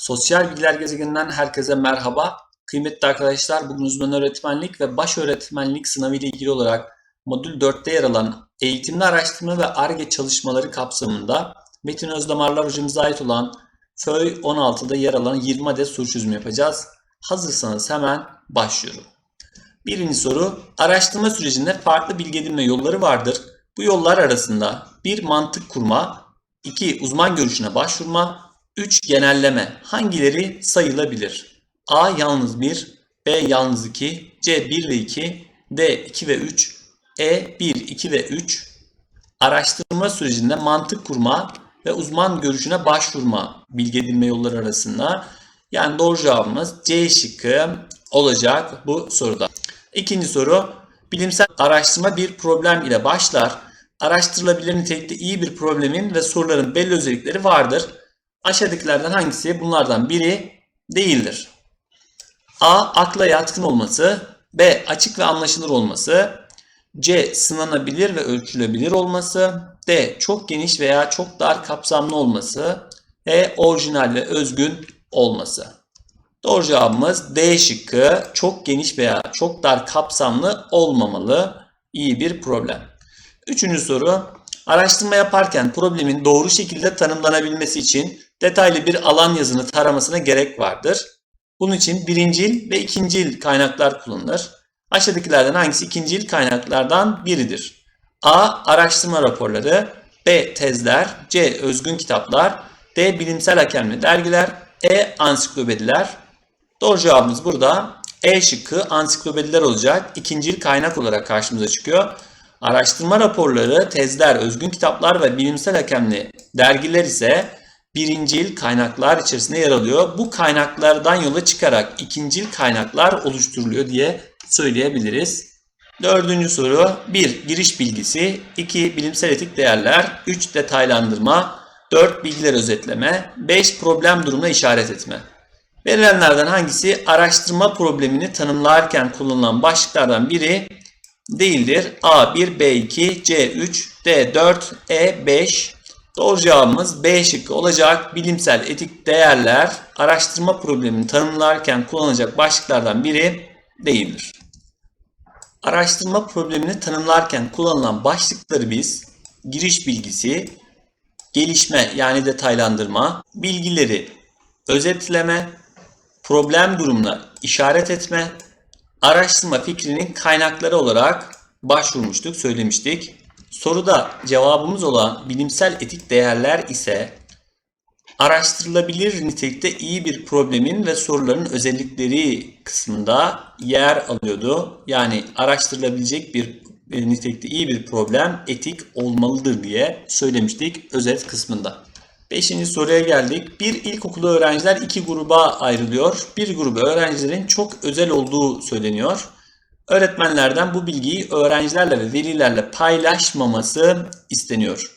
Sosyal Bilgiler Gezegeninden herkese merhaba. Kıymetli arkadaşlar, bugün uzman öğretmenlik ve baş öğretmenlik sınavı ile ilgili olarak modül 4'te yer alan eğitimli araştırma ve ARGE çalışmaları kapsamında Metin Özdamarlar hocamıza ait olan FÖY 16'da yer alan 20 adet soru çözümü yapacağız. Hazırsanız hemen başlıyorum. Birinci soru, araştırma sürecinde farklı bilgi edinme yolları vardır. Bu yollar arasında bir mantık kurma, 2 uzman görüşüne başvurma, 3 genelleme hangileri sayılabilir? A yalnız 1, B yalnız 2, C 1 ve 2, D 2 ve 3, E 1, 2 ve 3. Araştırma sürecinde mantık kurma ve uzman görüşüne başvurma bilgi edinme yolları arasında. Yani doğru cevabımız C şıkkı olacak bu soruda. İkinci soru, bilimsel araştırma bir problem ile başlar. Araştırılabilir nitelikte iyi bir problemin ve soruların belli özellikleri vardır. Aşağıdakilerden hangisi bunlardan biri değildir? A. Akla yatkın olması. B. Açık ve anlaşılır olması. C. Sınanabilir ve ölçülebilir olması. D. Çok geniş veya çok dar kapsamlı olması. E. Orijinal ve özgün olması. Doğru cevabımız D şıkkı çok geniş veya çok dar kapsamlı olmamalı. İyi bir problem. Üçüncü soru. Araştırma yaparken problemin doğru şekilde tanımlanabilmesi için detaylı bir alan yazını taramasına gerek vardır. Bunun için birincil ve ikincil kaynaklar kullanılır. Aşağıdakilerden hangisi ikincil kaynaklardan biridir? A. Araştırma raporları B. Tezler C. Özgün kitaplar D. Bilimsel hakemli dergiler E. Ansiklopediler Doğru cevabımız burada E şıkkı ansiklopediler olacak. İkincil kaynak olarak karşımıza çıkıyor. Araştırma raporları, tezler, özgün kitaplar ve bilimsel hakemli dergiler ise birincil kaynaklar içerisinde yer alıyor. Bu kaynaklardan yola çıkarak ikincil kaynaklar oluşturuluyor diye söyleyebiliriz. Dördüncü soru 1. Giriş bilgisi 2. Bilimsel etik değerler 3. Detaylandırma 4. Bilgiler özetleme 5. Problem durumuna işaret etme Verilenlerden hangisi araştırma problemini tanımlarken kullanılan başlıklardan biri değildir? A1, B2, C3, D4, E5 Doğru cevabımız B şıkkı olacak. Bilimsel etik değerler araştırma problemini tanımlarken kullanılacak başlıklardan biri değildir. Araştırma problemini tanımlarken kullanılan başlıkları biz giriş bilgisi, gelişme yani detaylandırma, bilgileri özetleme, problem durumuna işaret etme, araştırma fikrinin kaynakları olarak başvurmuştuk, söylemiştik. Soruda cevabımız olan bilimsel etik değerler ise araştırılabilir nitelikte iyi bir problemin ve soruların özellikleri kısmında yer alıyordu. Yani araştırılabilecek bir nitelikte iyi bir problem etik olmalıdır diye söylemiştik özet kısmında. Beşinci soruya geldik. Bir ilkokulu öğrenciler iki gruba ayrılıyor. Bir grubu öğrencilerin çok özel olduğu söyleniyor. Öğretmenlerden bu bilgiyi öğrencilerle ve velilerle paylaşmaması isteniyor.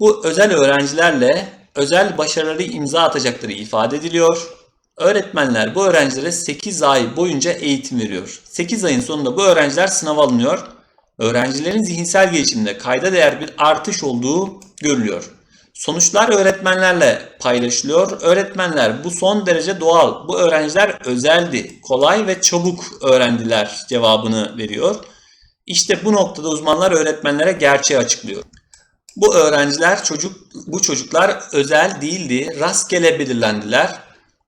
Bu özel öğrencilerle özel başarıları imza atacakları ifade ediliyor. Öğretmenler bu öğrencilere 8 ay boyunca eğitim veriyor. 8 ayın sonunda bu öğrenciler sınav alınıyor. Öğrencilerin zihinsel gelişiminde kayda değer bir artış olduğu görülüyor. Sonuçlar öğretmenlerle paylaşılıyor. Öğretmenler bu son derece doğal. Bu öğrenciler özeldi, kolay ve çabuk öğrendiler cevabını veriyor. İşte bu noktada uzmanlar öğretmenlere gerçeği açıklıyor. Bu öğrenciler çocuk bu çocuklar özel değildi, rastgele belirlendiler.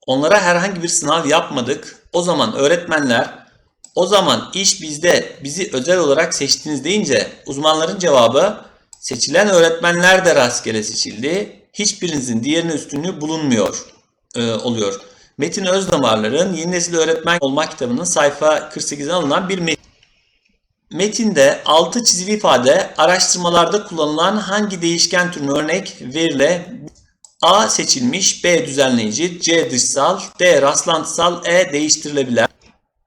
Onlara herhangi bir sınav yapmadık. O zaman öğretmenler o zaman iş bizde, bizi özel olarak seçtiniz deyince uzmanların cevabı Seçilen öğretmenler de rastgele seçildi. Hiçbirinizin diğerine üstünlüğü bulunmuyor e, oluyor. Metin Özdamarlar'ın Yeni Nesil Öğretmen Olmak kitabının sayfa 48'den alınan bir metin. Metinde altı çizili ifade araştırmalarda kullanılan hangi değişken türüne örnek verile A seçilmiş, B düzenleyici, C dışsal, D rastlantısal, E değiştirilebilir.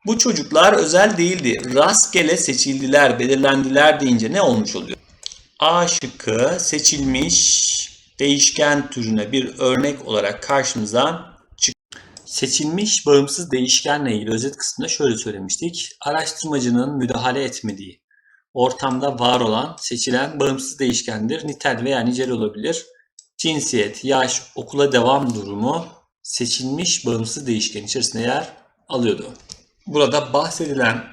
Bu çocuklar özel değildi. Rastgele seçildiler, belirlendiler deyince ne olmuş oluyor? A şıkkı seçilmiş değişken türüne bir örnek olarak karşımıza çık. Seçilmiş bağımsız değişkenle ilgili özet kısmında şöyle söylemiştik. Araştırmacının müdahale etmediği ortamda var olan seçilen bağımsız değişkendir. Nitel veya nicel olabilir. Cinsiyet, yaş, okula devam durumu, seçilmiş bağımsız değişken içerisinde yer alıyordu. Burada bahsedilen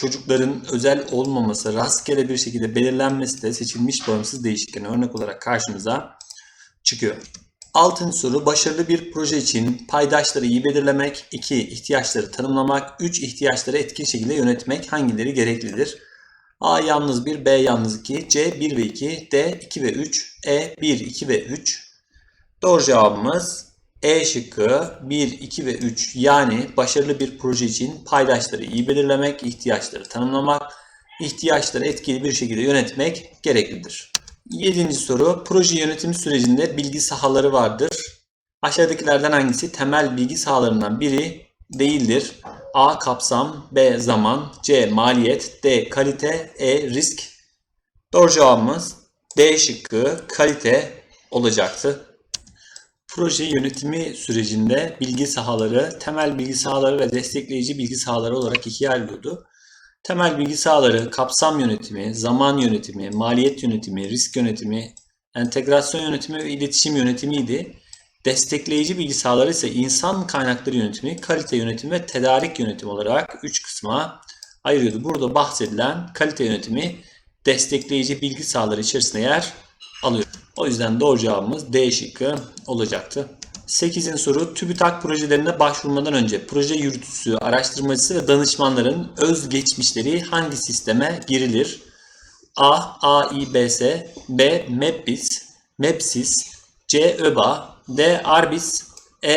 çocukların özel olmaması, rastgele bir şekilde belirlenmesi de seçilmiş bağımsız değişken örnek olarak karşımıza çıkıyor. Altıncı soru başarılı bir proje için paydaşları iyi belirlemek, 2. ihtiyaçları tanımlamak, 3. ihtiyaçları etkin şekilde yönetmek hangileri gereklidir? A yalnız 1, B yalnız 2, C 1 ve 2, D 2 ve 3, E 1, 2 ve 3. Doğru cevabımız E şıkkı 1, 2 ve 3 yani başarılı bir proje için paydaşları iyi belirlemek, ihtiyaçları tanımlamak, ihtiyaçları etkili bir şekilde yönetmek gereklidir. Yedinci soru. Proje yönetimi sürecinde bilgi sahaları vardır. Aşağıdakilerden hangisi temel bilgi sahalarından biri değildir? A. Kapsam B. Zaman C. Maliyet D. Kalite E. Risk Doğru cevabımız D şıkkı kalite olacaktı. Proje yönetimi sürecinde bilgi sahaları, temel bilgi sahaları ve destekleyici bilgi sahaları olarak ikiye ayrılıyordu. Temel bilgi sahaları kapsam yönetimi, zaman yönetimi, maliyet yönetimi, risk yönetimi, entegrasyon yönetimi ve iletişim yönetimiydi. Destekleyici bilgi sahaları ise insan kaynakları yönetimi, kalite yönetimi ve tedarik yönetimi olarak 3 kısma ayırıyordu. Burada bahsedilen kalite yönetimi destekleyici bilgi sahaları içerisinde yer alıyor. O yüzden doğru cevabımız D şıkkı olacaktı. 8. soru TÜBİTAK projelerine başvurmadan önce proje yürütücüsü, araştırmacısı ve danışmanların özgeçmişleri hangi sisteme girilir? A. AİBS B. MEPBIS MEPSIS C. ÖBA D. ARBIS E.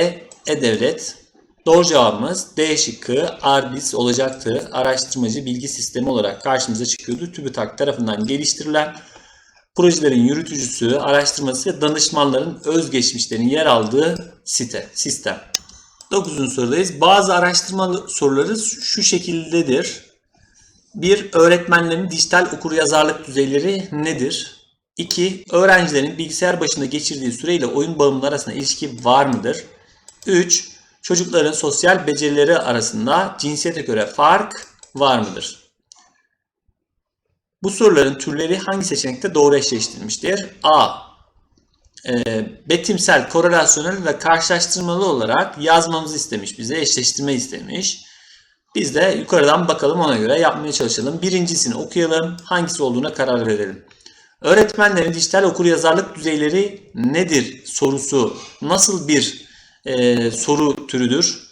E-Devlet Doğru cevabımız D şıkkı ARBIS olacaktı. Araştırmacı bilgi sistemi olarak karşımıza çıkıyordu. TÜBİTAK tarafından geliştirilen projelerin yürütücüsü, araştırması ve danışmanların özgeçmişlerinin yer aldığı site, sistem. 9. sorudayız. Bazı araştırma soruları şu şekildedir. Bir, öğretmenlerin dijital okuryazarlık düzeyleri nedir? 2. Öğrencilerin bilgisayar başında geçirdiği süreyle oyun bağımlılığı arasında ilişki var mıdır? 3. Çocukların sosyal becerileri arasında cinsiyete göre fark var mıdır? Bu soruların türleri hangi seçenekte doğru eşleştirilmiştir? A. E, betimsel, korelasyonel ve karşılaştırmalı olarak yazmamızı istemiş bize, eşleştirme istemiş. Biz de yukarıdan bakalım ona göre yapmaya çalışalım. Birincisini okuyalım, hangisi olduğuna karar verelim. Öğretmenlerin dijital okuryazarlık düzeyleri nedir sorusu nasıl bir e, soru türüdür?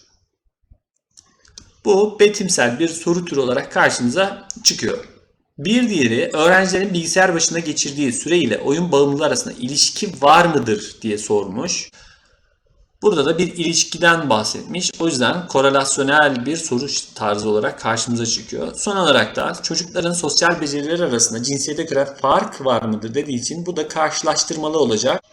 Bu betimsel bir soru türü olarak karşımıza çıkıyor. Bir diğeri öğrencilerin bilgisayar başında geçirdiği süre ile oyun bağımlılığı arasında ilişki var mıdır diye sormuş. Burada da bir ilişkiden bahsetmiş. O yüzden korelasyonel bir soru tarzı olarak karşımıza çıkıyor. Son olarak da çocukların sosyal becerileri arasında cinsiyete göre fark var mıdır dediği için bu da karşılaştırmalı olacak.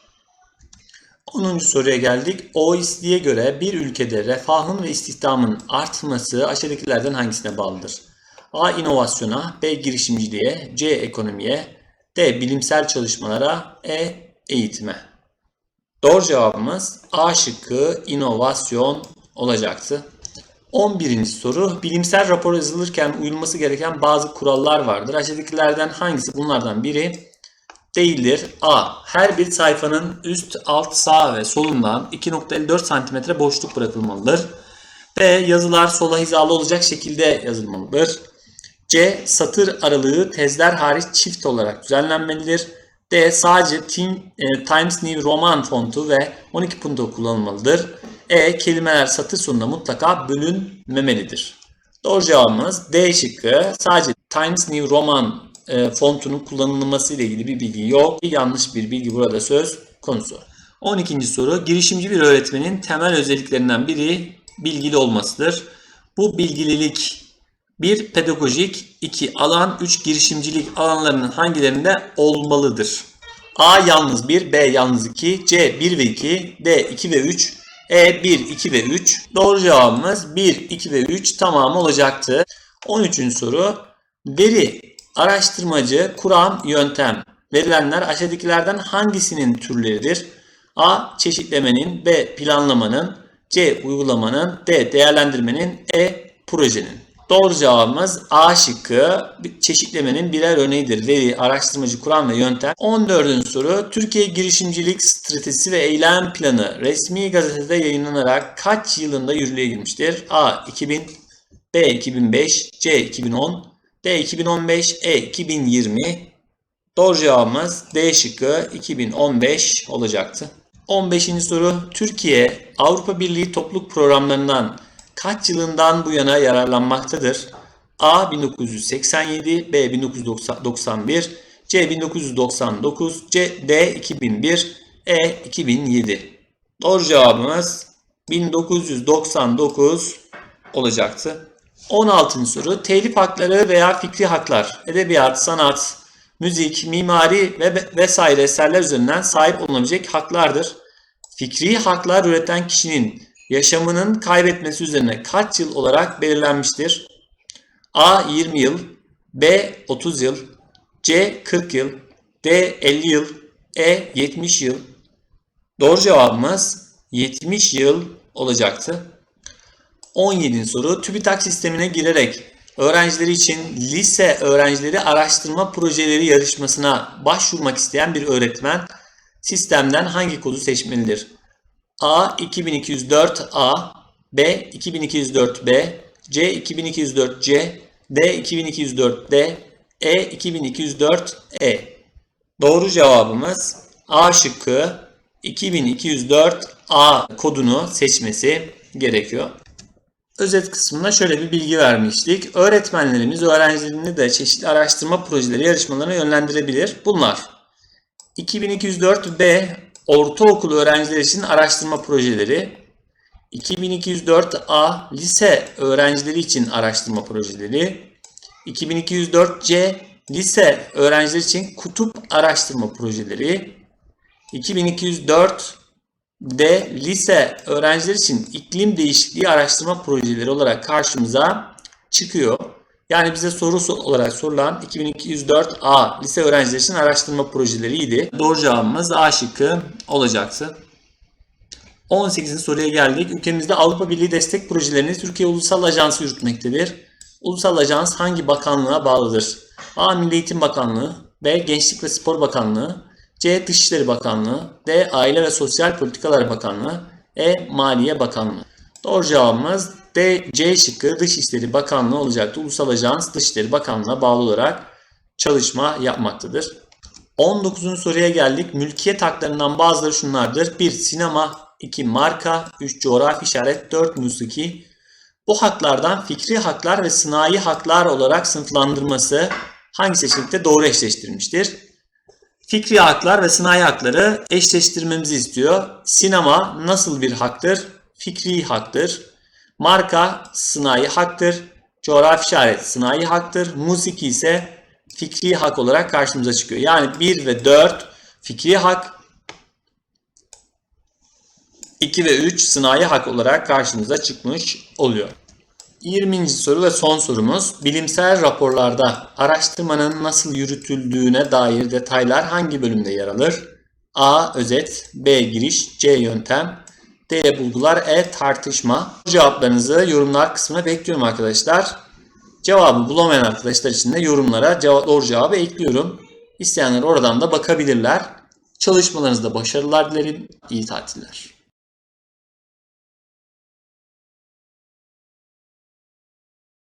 10. soruya geldik. OECD'ye göre bir ülkede refahın ve istihdamın artması aşağıdakilerden hangisine bağlıdır? A. inovasyona, B. girişimciliğe, C. ekonomiye, D. bilimsel çalışmalara, E. eğitime. Doğru cevabımız A şıkkı inovasyon olacaktı. 11. soru. Bilimsel rapor yazılırken uyulması gereken bazı kurallar vardır. Aşağıdakilerden hangisi bunlardan biri değildir? A. Her bir sayfanın üst, alt, sağ ve solundan 2.54 cm boşluk bırakılmalıdır. B. Yazılar sola hizalı olacak şekilde yazılmalıdır. C. Satır aralığı tezler hariç çift olarak düzenlenmelidir. D. Sadece Teen, e, Times New Roman fontu ve 12 punto kullanılmalıdır. E. Kelimeler satır sonunda mutlaka bölünmemelidir. Doğru cevabımız D şıkkı. Sadece Times New Roman e, fontunun kullanılması ile ilgili bir bilgi yok. Yanlış bir bilgi burada söz konusu. 12. soru. Girişimci bir öğretmenin temel özelliklerinden biri bilgili olmasıdır. Bu bilgililik 1. Pedagojik 2. Alan 3. Girişimcilik alanlarının hangilerinde olmalıdır? A yalnız 1, B yalnız 2, C 1 ve 2, D 2 ve 3, E 1, 2 ve 3. Doğru cevabımız 1, 2 ve 3 tamamı olacaktı. 13. soru. Veri, araştırmacı, kuram, yöntem. Verilenler aşağıdakilerden hangisinin türleridir? A. Çeşitlemenin, B. Planlamanın, C. Uygulamanın, D. Değerlendirmenin, E. Projenin. Doğru cevabımız A şıkkı çeşitlemenin birer örneğidir. Veri, araştırmacı, kuram ve yöntem. 14. soru. Türkiye girişimcilik stratejisi ve eylem planı resmi gazetede yayınlanarak kaç yılında yürürlüğe girmiştir? A. 2000 B. 2005 C. 2010 D. 2015 E. 2020 Doğru cevabımız D şıkkı 2015 olacaktı. 15. soru. Türkiye Avrupa Birliği topluluk programlarından kaç yılından bu yana yararlanmaktadır? A 1987, B 1991, C 1999, C D 2001, E 2007. Doğru cevabımız 1999 olacaktı. 16. soru. Telif hakları veya fikri haklar, edebiyat, sanat, müzik, mimari ve vesaire eserler üzerinden sahip olunabilecek haklardır. Fikri haklar üreten kişinin yaşamının kaybetmesi üzerine kaç yıl olarak belirlenmiştir? A 20 yıl, B 30 yıl, C 40 yıl, D 50 yıl, E 70 yıl. Doğru cevabımız 70 yıl olacaktı. 17. soru TÜBİTAK sistemine girerek öğrencileri için lise öğrencileri araştırma projeleri yarışmasına başvurmak isteyen bir öğretmen sistemden hangi kodu seçmelidir? A 2204 A, B 2204 B, C 2204 C, D 2204 D, E 2204 E. Doğru cevabımız A şıkkı 2204 A kodunu seçmesi gerekiyor. Özet kısmında şöyle bir bilgi vermiştik. Öğretmenlerimiz öğrencilerini de çeşitli araştırma projeleri yarışmalarına yönlendirebilir. Bunlar 2204 B ortaokul öğrenciler için araştırma projeleri, 2204 A lise öğrencileri için araştırma projeleri, 2204 C lise öğrenciler için kutup araştırma projeleri, 2204 D lise öğrenciler için iklim değişikliği araştırma projeleri olarak karşımıza çıkıyor. Yani bize soru olarak sorulan 2204 A lise öğrenciler için araştırma projeleriydi. Doğru cevabımız A şıkkı olacaktı. 18. soruya geldik. Ülkemizde Avrupa Birliği destek projelerini Türkiye Ulusal Ajansı yürütmektedir. Ulusal Ajans hangi bakanlığa bağlıdır? A. Milli Eğitim Bakanlığı B. Gençlik ve Spor Bakanlığı C. Dışişleri Bakanlığı D. Aile ve Sosyal Politikalar Bakanlığı E. Maliye Bakanlığı Doğru cevabımız D. C şıkkı Dışişleri Bakanlığı olacaktı. Ulusal Ajans Dışişleri Bakanlığı'na bağlı olarak çalışma yapmaktadır. 19. soruya geldik. Mülkiyet haklarından bazıları şunlardır. 1. Sinema 2. Marka 3. Coğrafi işaret 4. Musiki Bu haklardan fikri haklar ve sınai haklar olarak sınıflandırması hangi seçenekte doğru eşleştirmiştir? Fikri haklar ve sınai hakları eşleştirmemizi istiyor. Sinema nasıl bir haktır? Fikri haktır. Marka sınai haktır. Coğrafi işaret sınai haktır. Musiki ise fikri hak olarak karşımıza çıkıyor. Yani 1 ve 4 fikri hak, 2 ve 3 sınai hak olarak karşımıza çıkmış oluyor. 20. soru ve son sorumuz. Bilimsel raporlarda araştırmanın nasıl yürütüldüğüne dair detaylar hangi bölümde yer alır? A. Özet B. Giriş C. Yöntem D. Bulgular E. Tartışma Cevaplarınızı yorumlar kısmına bekliyorum arkadaşlar. Cevabı bulamayan arkadaşlar için de yorumlara cevap, doğru cevabı ekliyorum. İsteyenler oradan da bakabilirler. Çalışmalarınızda başarılar dilerim. İyi tatiller.